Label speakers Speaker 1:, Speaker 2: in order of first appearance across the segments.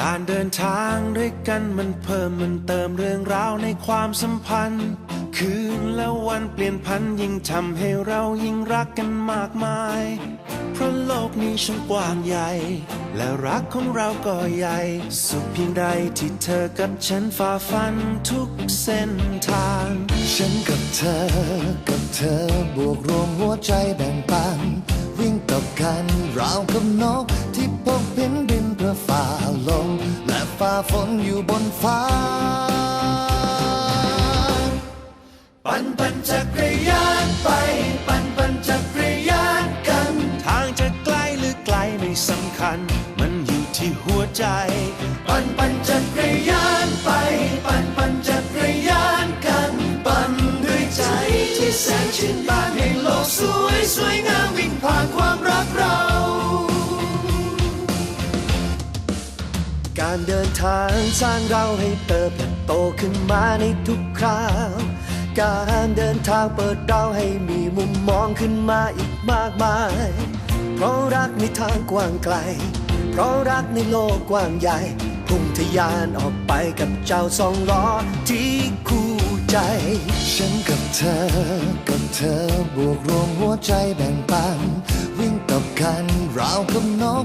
Speaker 1: การเดินทางด้วยกันมันเพิ่มมันเติมเรื่องราวในความสัมพันธ์ คืนและวันเปลี่ยนพันยิ่งทำให้เรายิ่งรักกันมากมาย เพราะโลกนี้ช่างกว้างใหญ่ และรักของเราก็ใหญ่ สุขเพียงใดที่เธอกับฉันฝ่าฟันทุกเส้นทาง
Speaker 2: ฉันกับเธอ กับเธอบวกรวมหัวใจแบ่งปันวิ่งกับกันราวกับนกที่พบเห็นบินเพื่อฝ่า ฝ่าฝนอยู่บนฟ้า
Speaker 1: ปั่นปั่นจักร การเดินทางสร้างเราให้เติบโตขึ้นมาในทุกคราว การเดินทางเปิดเราให้มีมุมมองขึ้นมาอีกมากมาย เพราะรักในทางกว้างไกล เพราะรักในโลกกว้างใหญ่พุ่งทะยานออกไปกับเจ้าสองล้อที่คู่ใจ
Speaker 2: ฉันกับเธอ กับเธอบวกรวมหัวใจแบ่งปัน วิ่งกับกันราวกับนก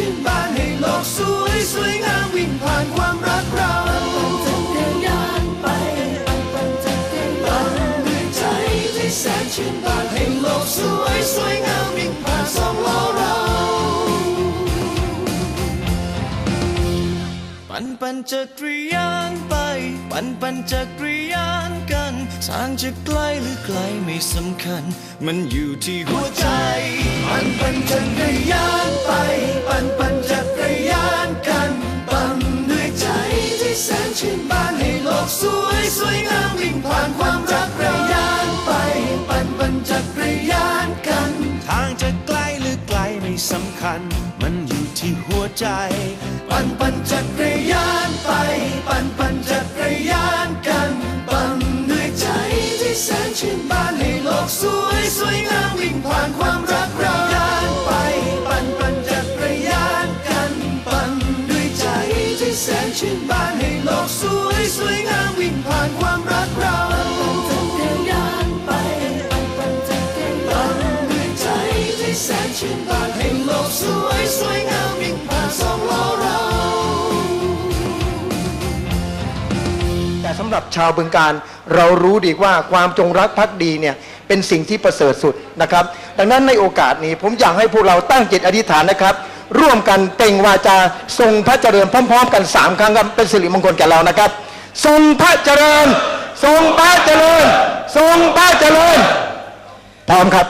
Speaker 1: ชื่นบานให้โลกสวยสวยงามวิ่งผ่านความรักเราจักรยานไปปั่นปั่นจักรยานด้วใจที่แสนชื่นบานให้โลกสวยสวยงามวิ่งผ่านสองล้อเราปั่นปั่นจักรยานไป ปั่นปั่นจักรยานกัน ทางจะไกลหรือไกลไม่สำคัญ มันอยู่ที่หัวใจปั่น สนชื่นบานให้โลกสวยสวยงามวิ่งผ่านความรักเราแสนชื่นบานให้โลกสวยสวยงามวิ่งผ่านสองล้อเรา
Speaker 3: แต่สำหรับชาวบึงการเรารู้ดีว่าความจงรักภักดีเนี่ยเป็นสิ่งที่ประเสริฐสุดนะครับ ดังนั้นในโอกาสนี้ผมอยากให้พวกเราตั้งจิตอธิษฐานนะครับ ร่วมกันเปล่งวาจาทรงพระเจริญพร้อม ๆ กันสามครั้งครับเป็นสิริมงคลแก่เรานะครับ ทรงพระเจริญ ทรงพระเจริญ ทรงพระเจริญ พร้อมครับ